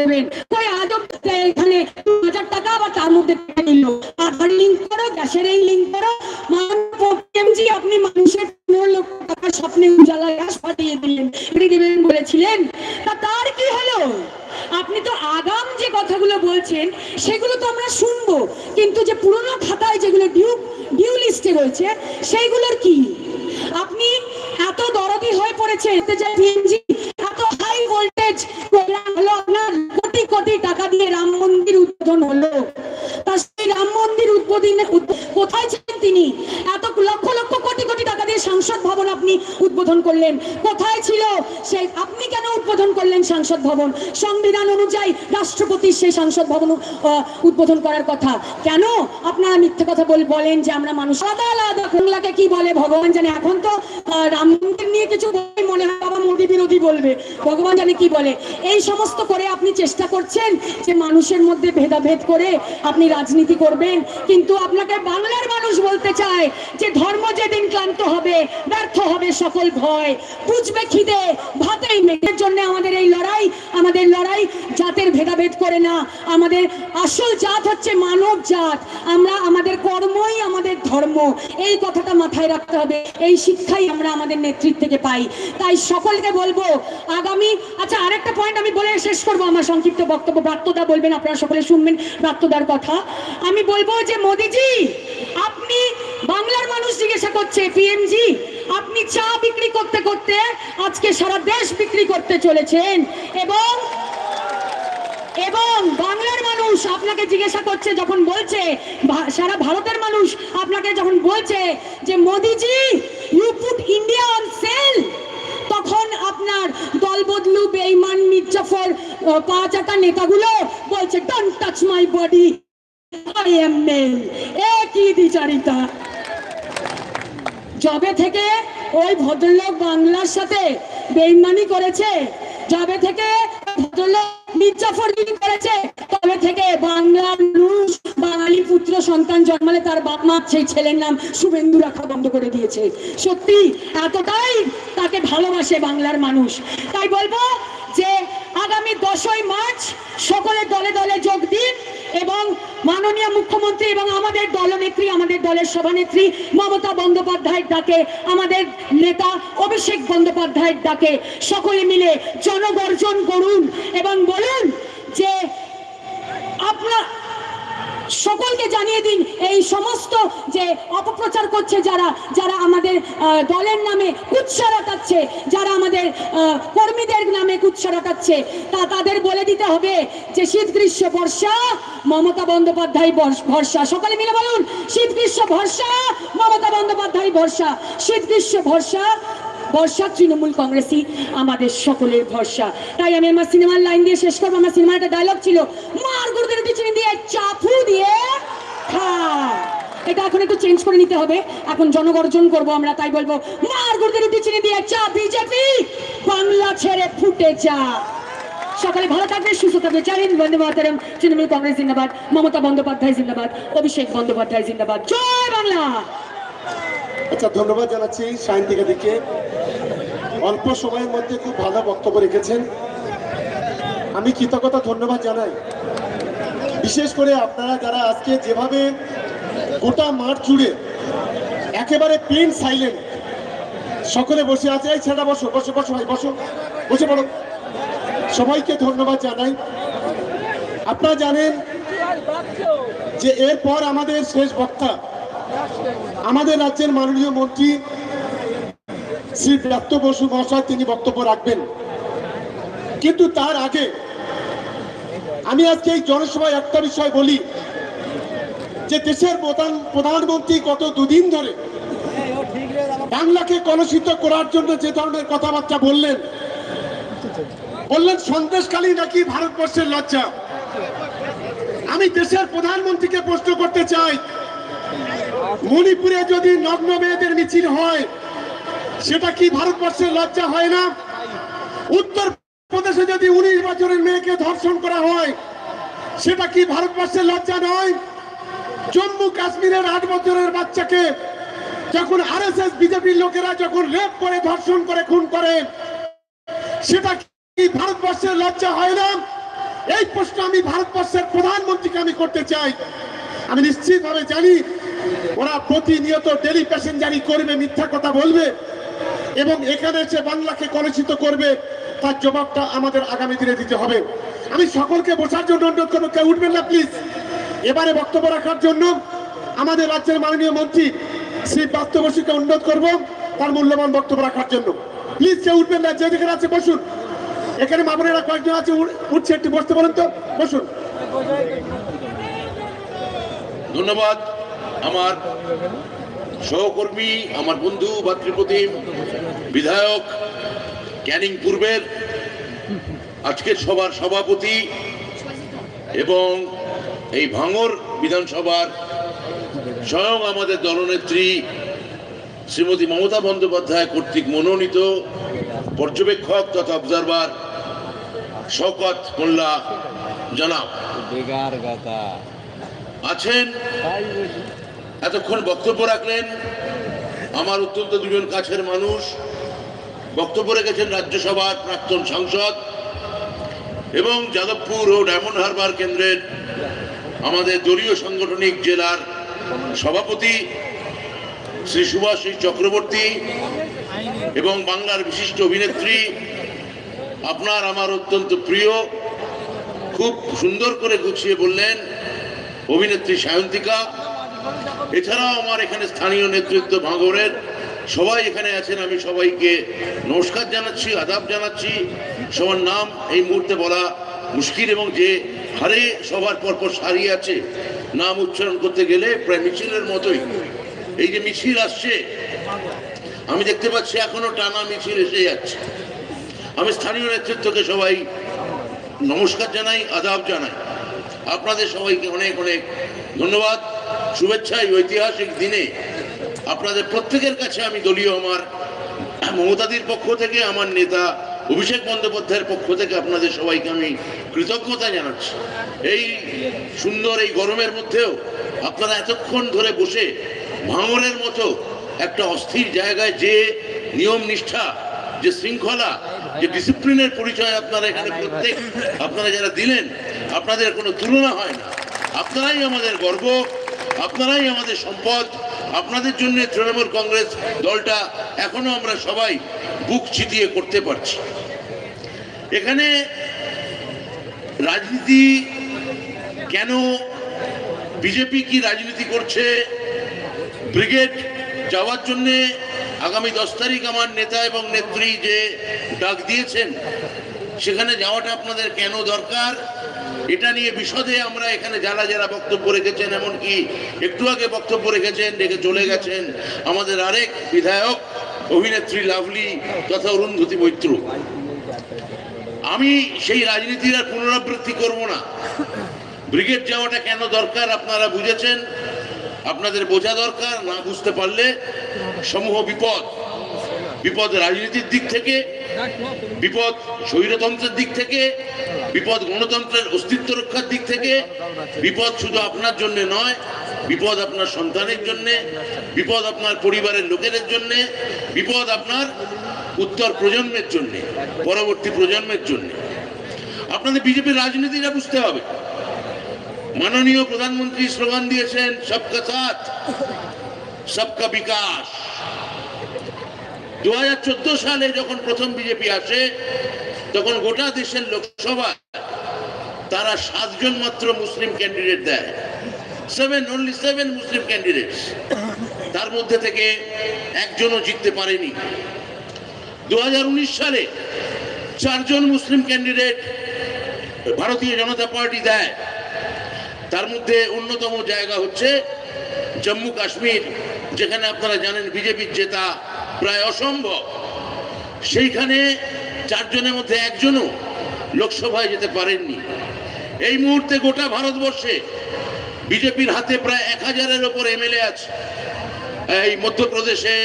দেবেন। কই আজব এখানে হাজার টাকা আবার তার মধ্যে নিল। আধার লিঙ্ক করো গ্যাসের এই লিঙ্ক করো। আপনি মানুষের পনেরো লক্ষ স্বপ্নে উজালা গ্যাস পাঠিয়ে দিলেন। এটি দেবেন বলেছিলেন। তা তার কি হলো? আপনি তো আগাম যে কথাগুলো বলছেন সেগুলো তো আমরা শুনব। কিন্তু যে পুরনো খাতায় যেগুলো ডিউ ডিউ লিস্টে রয়েছে সেইগুলোর কি? আপনি এত দরদি হয়ে পড়েছে যে PNG, সংসদ ভবন। সংবিধান অনুযায়ী রাষ্ট্রপতির সেই সংসদ ভবন উদ্বোধন করার কথা। কেন? আপনারা মিথ্যে কথা বল- বলেন যে আমরা মানুষ। আলাদা আলাদা। বাংলাকে কি বলে? ভগবান জানে। এখন তো রাম মন্দির নিয়ে কিছু মনে হয় বাবা মোদী বিরোধী বলবে। ভগবান জানে কি বলে? এই সমস্ত করে আপনি চেষ্টা করছেন যে মানুষের মধ্যে ভেদাভেদ করে আপনি রাজনীতি করবেন। কিন্তু আপনাকে বাংলার মানুষ বলতে চায় যে ধর্ম যেদিন ক্লান্ত হবে, ব্যর্থ হবে সকল ভয়। বুঝবে খিদে? ভাতেই মেঘের জন্য আমাদের এই লড়াই। আমাদের লড়াই জাতের ভেদাভেদ করে না। আমাদের আসল জাত হচ্ছে মানব জাত। আমরা আমাদের কর্মই আমাদের ধর্ম। এই কথাটা মাথায় রাখতে হবে। এই শিক্ষাই আমরা আমাদের নেতৃত্ব থেকে পাই। তাই সকলকে বলব, আগামী আচ্ছা আরেকটা পয়েন্ট আমি বলে শেষ করব আমার সংক্ষিপ্ত বক্তব্য। ব্রাত্যদা বলবেন, আপনারা সকলে শুনবেন ব্রাত্যদার কথা। আমি বলব যে, মোদিজি, আপনি বাংলার মানুষ জিজ্ঞাসা করছে পিএমজি আপনি চা বিক্রি করতে করতে আজকে সারা দেশ বিক্রি করতে চলেছেন এবং এবং বাংলার মানুষ আপনাকে জিজ্ঞাসা করছে যখন বলছে সারা ভারতের মানুষ আপনাকে যখন বলছে যে Modiji you put India on sale তখন আপনার দল বদলু বেইমান মির্জাফর আহ, পা চাটা নেতাগুলো বলছে don't touch my body I am male একই বিচারিতা যবে থেকে ওই ভদ্রলোক বাংলার সাথে বেইমানি করেছে, যবে থেকে ভদ্রলোক মির্জাফরগিরি করেছে, তবে থেকে বাংলার মানুষ বাঙালি পুত্র সন্তান জন্মালে তার বাপ মা সেই ছেলের নাম শুভেন্দু রাখা বন্ধ করে দিয়েছে। সত্যি, এতটাই তাকে ভালোবাসে বাংলার মানুষ। তাই বলব যে আগামী দশই মার্চ সকলে দলে দলে যোগ দিন এবং মাননীয় মুখ্যমন্ত্রী এবং আমাদের দলনেত্রী, আমাদের দলের সভানেত্রী মমতা বন্দ্যোপাধ্যায়ের ডাকে, আমাদের নেতা অভিষেক বন্দ্যোপাধ্যায়ের ডাকে সকলে মিলে জনগর্জন করুন এবং বলুন যে আপনার সকলকে জানিয়ে দিন এই সমস্ত যে অপপ্রচার করছে যারা যারা আমাদের দলের নামে কুৎসা রাখাচ্ছে যারা আমাদের কর্মীদের নামে কুৎসা রাখাচ্ছে তা তাদের বলে দিতে হবে যে শীত গ্রীষ্ম বর্ষা, মমতা বন্দ্যোপাধ্যায় ভরসা সকলে মিলে বলুন শীত গ্রীষ্ম ভরসা মমতা বন্দ্যোপাধ্যায় ভরসা শীত গ্রীষ্ম ভরসা ভরসা, তৃণমূল কংগ্রেসই আমাদের সকলের ভরসা। তাই আমি আমার সিনেমার লাইন দিয়ে শেষ করব। আমার সিনেমার একটা ডায়লগ ছিল, মার গুরুদের পিছনে দিয়ে চাপু দিয়ে খা। এটা এখন একটু চেঞ্জ করে নিতে হবে। এখন জনগর্জন করব আমরা, তাই বলব, মার গুরুদের পিছনে দিয়ে চা, বিজেপি বাংলা ছেড়ে ফুটে চা সকালে ভালো থাকবে, সুস্থ থাকবে। জয় বন্দে মাতারম। তৃণমূল কংগ্রেস জিন্দাবাদ। মমতা বন্দ্যোপাধ্যায় জিন্দাবাদ। অভিষেক বন্দ্যোপাধ্যায় জিন্দাবাদ। জয় বাংলা! আচ্ছা ধন্যবাদ জানাচ্ছি সায়ন্তিকা দিকে। অল্প সময়ের মধ্যে খুব ভালো বক্তব্য রেখেছেন। আমি কৃতজ্ঞতা, ধন্যবাদ জানাই। বিশেষ করে আপনারা যারা আজকে যেভাবে গোটা মাঠ জুড়ে একেবারে পিন সাইলেন্ট সকলে বসে আছে, এই ছেড়া বসো বসো বসো, ভাই, বসো, বসে পড়ো। সবাইকে ধন্যবাদ জানাই। আপনারা জানেন যে এরপর আমাদের শেষ বক্তা, আমাদের রাজ্যের মাননীয় মন্ত্রী শ্রী ব্রাত্য বসু মহাশয় তিনি বক্তব্য রাখবেন। কিন্তু তার আগে আমি আজকে এই জনসভায় একটা বিষয় বলি, যে দেশের প্রধান, প্রধানমন্ত্রী গত দুদিন ধরে বাংলাকে কলুষিত করার জন্য যে ধরনের কথাবার্তা বললেন বললেন সন্দেশকালী নাকি ভারতবর্ষের লজ্জা। আমি দেশের প্রধানমন্ত্রীকে প্রশ্ন করতে চাই, মণিপুরে যদি নগ্ন মেয়েদের মিছিল হয় সেটা কি ভারতবর্ষের লজ্জা হয় না? উত্তর প্রদেশে যদি উনিশ বছরের মেয়েকে ধর্ষণ করা হয়, সেটা কি ভারতবর্ষের লজ্জা নয়? জম্মু কাশ্মীরের আট বছরের বাচ্চাকে যখন আরএসএস, বিজেপির লোকেরা যখন রেপ করে, ধর্ষণ করে, খুন করে, সেটা কি ভারতবর্ষের লজ্জা হয় না? এই প্রশ্ন আমি ভারতবর্ষের প্রধানমন্ত্রীকে আমি করতে চাই। আমি নিশ্চিতভাবে জানি, ওরা প্রতিনিয়ত ডেলি প্যাসেঞ্জারি করবে, মিথ্যা কথা বলবে। এবং এখানে এসে বাংলাকে কলুষিত করবে, তার জবাবটা আমাদের আগামী দিনে দিতে হবে। আমি সকলকে বসার জন্য অনুরোধ করব, কেউ উঠবেন না প্লিজ এবারে বক্তব্য রাখার জন্য আমাদের রাজ্যের মাননীয় মন্ত্রী শ্রী পার্থ বসুকে অনুরোধ করব, তার মূল্যবান বক্তব্য রাখার জন্য। প্লিজ কেউ উঠবেন না, যে যেখানে আছে, বসুন। এখানে মামুনেরা কয়েকজন আছে, উঠ- উঠছে, একটু বসতে বলেন তো। বসুন। ধন্যবাদ। আমার সহকর্মী, আমার বন্ধু, ভাতৃপ্রতিম বিধায়ক ক্যানিং পূর্বের আজকের সভার সভাপতি এবং এই ভাঙর বিধানসভার স্বয়ং আমাদের দলনেত্রী শ্রীমতী মমতা বন্দ্যোপাধ্যায় কর্তৃক মনোনীত পর্যবেক্ষক তথা অবজারভার শওকত মোল্লা জনাব। আছেন? এতক্ষণ বক্তব্য রাখলেন। আমার অত্যন্ত দুজন কাছের মানুষ। বক্তব্য রেখেছেন রাজ্যসভার প্রাক্তন সাংসদ এবং যাদবপুর ও ডায়মন্ড হারবার কেন্দ্রের আমাদের দলীয় সাংগঠনিক জেলার সভাপতি শ্রী সুভাষী চক্রবর্তী এবং বাংলার বিশিষ্ট অভিনেত্রী, আপনার আমার অত্যন্ত প্রিয়, খুব সুন্দর করে গুছিয়ে বললেন অভিনেত্রী সায়ন্তিকা। এছাড়াও আমার এখানে স্থানীয় নেতৃত্ব ভাঙরের সবাই এখানে আছেন, আমি সবাইকে নমস্কার জানাচ্ছি, আদাব জানাচ্ছি। সবার নাম এই মুহূর্তে বলা মুশকিল এবং যে হারে সবার পরপর সারিয়ে আছে, নাম উচ্চারণ করতে গেলে প্রায় মিছিলের মতোই। এই যে মিছিল আসছে, আমি দেখতে পাচ্ছি এখনও টানা মিছিল এসে যাচ্ছে। আমি স্থানীয় নেতৃত্বকে সবাই নমস্কার জানাই, আদাব জানাই। আপনাদের সবাইকে অনেক অনেক ধন্যবাদ। শুভেচ্ছা এই ঐতিহাসিক দিনে। আপনাদের প্রত্যেকের কাছে আমি দলীয় আমার মমতাদির পক্ষ থেকে, আমার নেতা অভিষেক বন্দ্যোপাধ্যায়ের পক্ষ থেকে আপনাদের সবাইকে আমি কৃতজ্ঞতা জানাচ্ছি। এই সুন্দর এই গরমের মধ্যেও আপনারা এতক্ষণ ধরে বসে ভাঙরের মতো একটা অস্থির জায়গায় যে নিয়ম নিষ্ঠা, যে শৃঙ্খলা, যে ডিসিপ্লিনের পরিচয় আপনারা এখানে প্রত্যেক আপনারা যারা দিলেন, আপনাদের কোনো তুলনা হয় না। আপনারাই আমাদের গর্ব, আপনারাই আমাদের সম্পদ আপনাদের জন্য তৃণমূল কংগ্রেস দলটা এখনও আমরা সবাই বুক চিতিয়ে করতে পারছি। এখানে রাজনীতি কেন, বিজেপি কি রাজনীতি করছে, ব্রিগেড যাওয়ার জন্য আগামী দশ তারিখ আমার নেতা এবং নেত্রী যে ডাক দিয়েছেন, সেখানে যাওয়াটা আপনাদের কেন দরকার? এটা নিয়ে বিশদে আমরা এখানে যারা যারা বক্তব্য রেখেছেন, এমনকি একটু আগে বক্তব্য রেখেছেন রেখে চলে গেছেন, আমাদের আরেক বিধায়ক, অভিনেত্রী লাভলি তথা অরুন্ধতি মৈত্র। আমি সেই রাজনীতির আর পুনরাবৃত্তি করব না। ব্রিগেড যাওয়াটা কেন দরকার আপনারা বুঝেছেন? আপনাদের বোঝা দরকার, না বুঝতে পারলে সমূহ বিপদ। বিপদ রাজনীতির দিক থেকে, বিপদ স্বৈরতন্ত্রের দিক থেকে, বিপদ গণতন্ত্রের অস্তিত্ব রক্ষার দিক থেকে, বিপদ শুধু আপনার জন্য নয়, বিপদ আপনার সন্তানের জন্য, বিপদ আপনার পরিবারের লোকেদের জন্য, বিপদ আপনার উত্তর প্রজন্মের জন্য, পরবর্তী প্রজন্মের জন্য। আপনাদের বিজেপির রাজনীতিটা বুঝতে হবে। মাননীয় প্রধানমন্ত্রী স্লোগান দিয়েছেন, সবকা সাথ, সবকা বিকাশ। দু হাজার চোদ্দ সালে যখন প্রথম বিজেপি আসে, তখন গোটা দেশের লোকসভা, তারা সাতজন মাত্র মুসলিম ক্যান্ডিডেট দেয়। Seven only seven Muslim candidate তার মধ্যে থেকে একজনও জিততে পারেনি। দু হাজার উনিশ সালে চারজন মুসলিম ক্যান্ডিডেট ভারতীয় জনতা পার্টি দেয়। তার মধ্যে অন্যতম জায়গা হচ্ছে জম্মু কাশ্মীর। যেখানে আপনারা জানেন বিজেপির জেতা প্রায় অসম্ভব। সেইখানে চারজনের মধ্যে একজনও লোকসভায় যেতে পারেননি। এই মুহূর্তে গোটা ভারতবর্ষে বিজেপির হাতে প্রায় এক হাজারের ওপর এমএলএ আছে। এই মধ্যপ্রদেশে,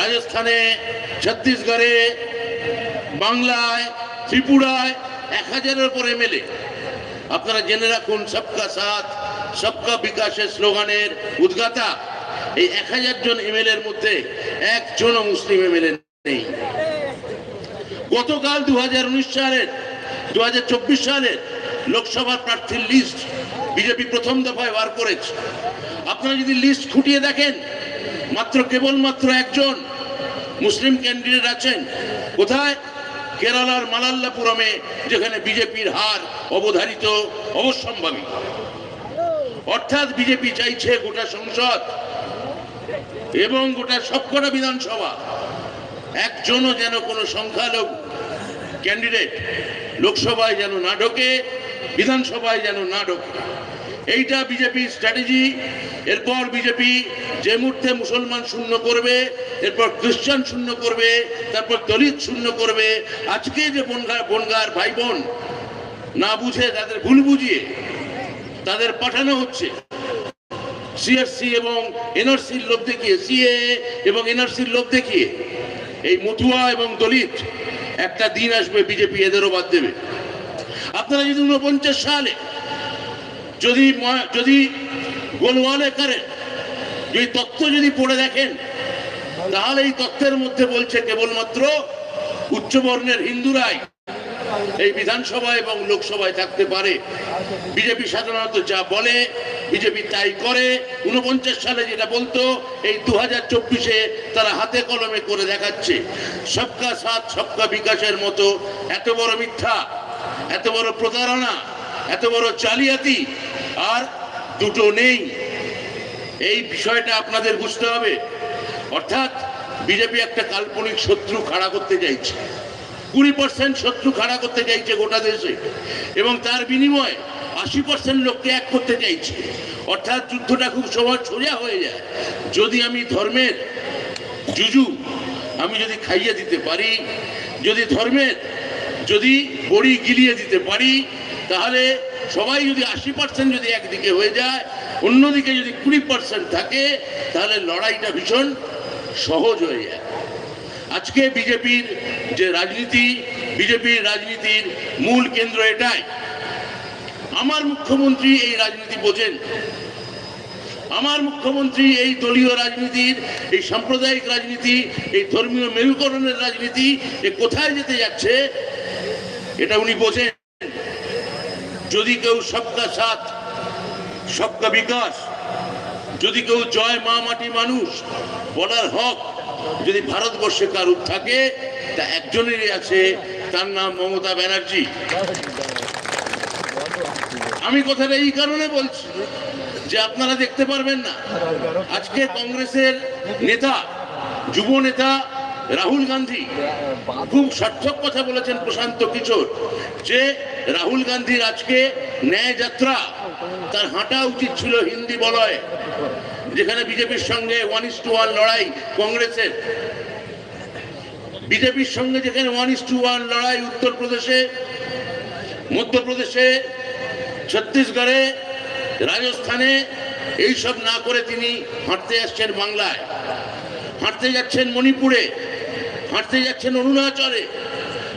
রাজস্থানে, ছত্তিশগড়ে, বাংলায়, ত্রিপুরায় এক হাজারের ওপর এমএলএ। আপনারা জেনে রাখুন, সবকা সাথ, সবকা বিকাশের স্লোগানের উদ্গাতা এই এক হাজার জন এমএলএর মধ্যে একজনও মুসলিম এমএলএ নেই। গতকাল দু সালের দু সালের লোকসভার প্রার্থীর লিস্ট বিজেপি প্রথম দফায় বার করেছে। আপনারা যদি লিস্ট খুঁটিয়ে দেখেন, মাত্র কেবলমাত্র একজন মুসলিম ক্যান্ডিডেট আছেন। কোথায়? কেরালার মালাল্লাপুরমে, যেখানে বিজেপির হার অবধারিত, অবশ্যম্ভাবী। অর্থাৎ বিজেপি চাইছে গোটা সংসদ এবং গোটা সবকটা বিধানসভা, একজনও যেন কোনো সংখ্যালঘু ক্যান্ডিডেট লোকসভায় যেন না ঢোকে, বিধানসভায় যেন না ঢোকে। এইটা বিজেপির স্ট্র্যাটেজি এরপর বিজেপি যে মুহূর্তে মুসলমান শূন্য করবে, এরপর খ্রিস্টান শূন্য করবে, তারপর দলিত শূন্য করবে, আজকে যে বনগার বনগার ভাই বোন না বুঝে, তাদের ভুল বুঝিয়ে তাদের পাঠানো হচ্ছে সিএসসি এবং এনআরসির লোভ দেখিয়ে সিএ এবং এনআরসির লোভ দেখিয়ে এই মতুয়া এবং দলিত একটা দিন আসবে বিজেপি এদেরও বাদ দেবে। আপনারা যদি উনপঞ্চাশ সালে যদি যদি গোলওয়ালে করেন, যদি তথ্য যদি পড়ে দেখেন, তাহলে এই তথ্যের মধ্যে বলছে কেবলমাত্র উচ্চবর্ণের হিন্দুরাই এই বিধানসভা এবং লোকসভায় থাকতে পারে। বিজেপি সাধারণত যা বলে, বিজেপি তাই করে। উনপঞ্চাশ সালে যেটা বলতো, এই দু হাজার চব্বিশে তারা হাতে কলমে করে দেখাচ্ছে। সবকা সাথ, সবকা বিকাশের মতো এত বড় মিথ্যা, এত বড় প্রতারণা, এত বড় জালিয়াতি, আর দুটো নেই। এই বিষয়টা আপনাদের বুঝতে হবে। অর্থাৎ বিজেপি একটা কাল্পনিক শত্রু খাড়া করতে চাইছে। কুড়ি পার্সেন্ট শত্রু খাড়া করতে চাইছে গোটা দেশে এবং তার বিনিময়ে আশি পার্সেন্ট লোককে এক করতে চাইছে। অর্থাৎ যুদ্ধটা খুব সহজ সোজা হয়ে যায়। যদি আমি ধর্মের জুজু আমি যদি খাইয়ে দিতে পারি, যদি ধর্মের যদি বড়ি গিলিয়ে দিতে পারি, তাহলে সবাই যদি আশি পার্সেন্ট যদি একদিকে হয়ে যায়, অন্যদিকে যদি কুড়ি পার্সেন্ট থাকে, তাহলে লড়াইটা ভীষণ সহজ হয়ে যায়। আজকে বিজেপির যে রাজনীতি, বিজেপির রাজনীতির মূল কেন্দ্র এটাই। আমার মুখ্যমন্ত্রী এই রাজনীতি বোঝেন। আমার মুখ্যমন্ত্রী এই দলীয় রাজনীতির, এই সাম্প্রদায়িক রাজনীতি, এই ধর্মীয় মেরুকরণের রাজনীতি এ কোথায় যেতে যাচ্ছে, এটা উনি বোঝেন। যদি কেউ সবকা সাথ, সবকা বিকাশ, যদি কেউ জয় মা মাটি মানুষ, বলার হক যদি ভারতবর্ষে কারুর থাকে, তা একজনেরই আছে, তার নাম মমতা ব্যানার্জি। আমি কথাটা এই কারণে বলছি যে আপনারা দেখতে পারবেন না। আজকে কংগ্রেসের নেতা, যুব নেতা রাহুল গান্ধী খুব সার্থক কথা বলেছেন প্রশান্ত কিশোর, যে রাহুল গান্ধীর আজকে ন্যায় যাত্রা, তার হাঁটা উচিত ছিল হিন্দি বলয়। যেখানে বিজেপির সঙ্গে ওয়ান ইস টু ওয়ান লড়াই কংগ্রেসের। বিজেপির সঙ্গে যেখানে ওয়ান ইস টু ওয়ান লড়াই উত্তরপ্রদেশে, মধ্যপ্রদেশে, ছত্তিশগড়ে, রাজস্থানে, এইসব না করে তিনি হাঁটতে আসছেন বাংলায়। হাঁটতে যাচ্ছেন মণিপুরে, হাঁটতে যাচ্ছেন অরুণাচলে।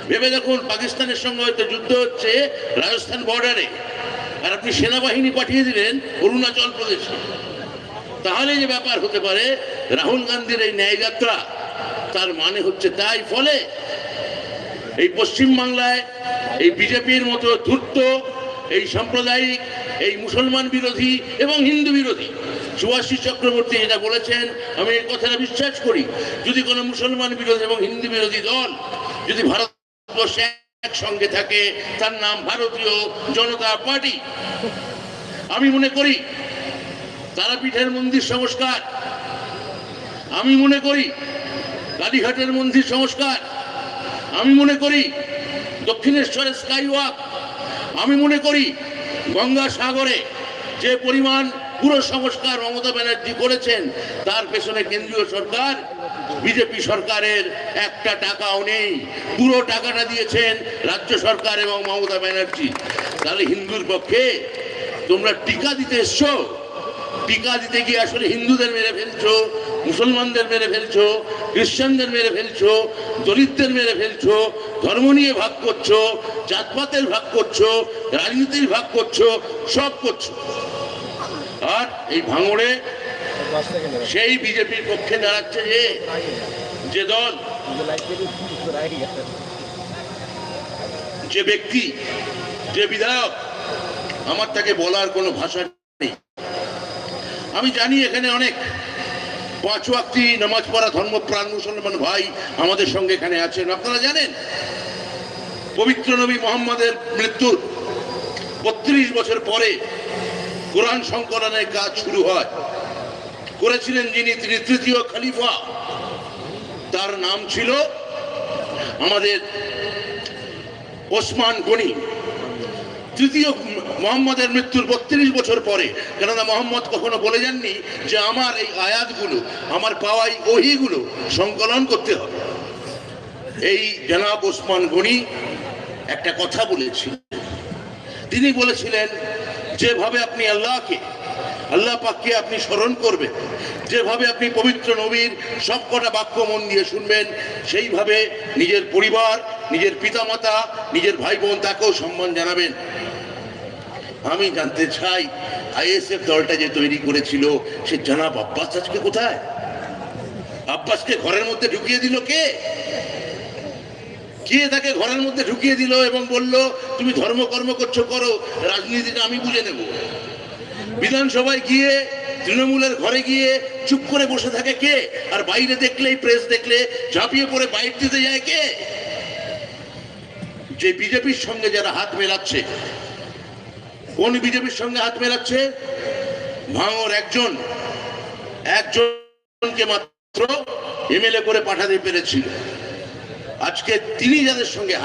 ভেবে দেখুন, পাকিস্তানের সঙ্গে হয়তো যুদ্ধ হচ্ছে রাজস্থান বর্ডারে আর আপনি সেনাবাহিনী পাঠিয়ে দিলেন অরুণাচল প্রদেশে। তাহলে যে ব্যাপার হতে পারে, রাহুল গান্ধীর এই ন্যায়যাত্রা, তার মানে হচ্ছে তাই ফলে এই পশ্চিম বাংলায় এই বিজেপির মতো ধূর্ত, এই সাম্প্রদায়িক, এই মুসলমান বিরোধী এবং হিন্দু বিরোধী সুভাষিস চক্রবর্তী যেটা বলেছেন, আমি এই কথাটা বিশ্বাস করি, যদি কোনো মুসলমান বিরোধী এবং হিন্দু বিরোধী দল যদি ভারতবর্ষে একসঙ্গে থাকে, তার নাম ভারতীয় জনতা পার্টি। আমি মনে করি তারাপীঠের মন্দির সংস্কার। আমি মনে করি কালীঘাটের মন্দির সংস্কার। আমি মনে করি দক্ষিণেশ্বরের স্কাই ওয়াক আমি মনে করি গঙ্গা সাগরে যে পরিমাণ পুরো সংস্কার মমতা ব্যানার্জি করেছেন, তার পেছনে কেন্দ্রীয় সরকার, বিজেপি সরকারের একটা টাকাও নেই। পুরো টাকাটা দিয়েছেন রাজ্য সরকার এবং মমতা ব্যানার্জি। তাহলে হিন্দুর পক্ষে তোমরা টিকা দিতে এসছো? টিকা দিতে গিয়ে আসলে হিন্দুদের মেরে ফেলছো, মুসলমানদের মেরে ফেলছো, খ্রিস্টানদের মেরে ফেলছো, দলিতদের মেরে ফেলছো, ধর্ম নিয়ে ভাগ করছ, জাতপাতের ভাগ করছ, রাজনীতির ভাগ করছ, সব করছ। আর এই ভাঙড়ে সেই বিজেপির পক্ষে দাঁড়াচ্ছে যে যে দল, যে ব্যক্তি, যে বিধায়ক, আমার তাকে বলার কোনো ভাষা নেই। আমি জানি এখানে অনেক পাঁচ ওয়াক্তি, নামাজ পড়া ধর্মপ্রাণ মুসলমান ভাই আমাদের সঙ্গে এখানে আছেন। আপনারা জানেন, পবিত্র নবী মোহাম্মদের মৃত্যুর বত্রিশ বছর পরে কোরআন সংকলনের কাজ শুরু হয়। করেছিলেন যিনি, তিনি তৃতীয় খলিফা। তার নাম ছিল আমাদের ওসমান গনি। তৃতীয় মোহাম্মদের মৃত্যুর বত্রিশ বছর পরে। কেননা মোহাম্মদ কখনো বলে যাননি যে আমার এই আয়াতগুলো, আমার পাওয়াই ওহিগুলো সংকলন করতে হবে। এই জনাব ওসমান গনি একটা কথা বলেছিল তিনি বলেছিলেন, যেভাবে আপনি আল্লাহকে, আল্লাহ পাককে আপনি স্মরণ করবেন, যেভাবে আপনি পবিত্র নবীর সবকটা বাক্য মন দিয়ে শুনবেন, সেইভাবে নিজের পরিবার, নিজের পিতামাতা, নিজের ভাই বোন তাকেও সম্মান জানাবেন। আমি জানতে চাই, আইএসএফ দলটা যে তৈরি করেছিল, সে জানাব আব্বাস আজকে কোথায়? আব্বাসকে ঘরের মধ্যে ঢুকিয়ে দিল কে? কে তাকে ঘরের মধ্যে ঢুকিয়ে দিল এবং বলল, তুমি ধর্মকর্ম করছ, করো, রাজনীতিটা আমি বুঝে নেব। বিধানসভায় গিয়ে, তৃণমূলের ঘরে গিয়ে চুপ করে বসে থাকে কে? আর বাইরে দেখলেই, প্রেস দেখলে, ঝাঁপিয়ে পড়ে বাইক দিতে যায় কে? যে বিজেপির সঙ্গে যারা হাত মেলাচ্ছে কোন বিজেপির সঙ্গে হাত মেলাচ্ছে? ভাঙর একজন, একজনকে মাত্র এমএলএ করে পাঠাতে পেরেছিল। আজকে তিনি যাদের সঙ্গে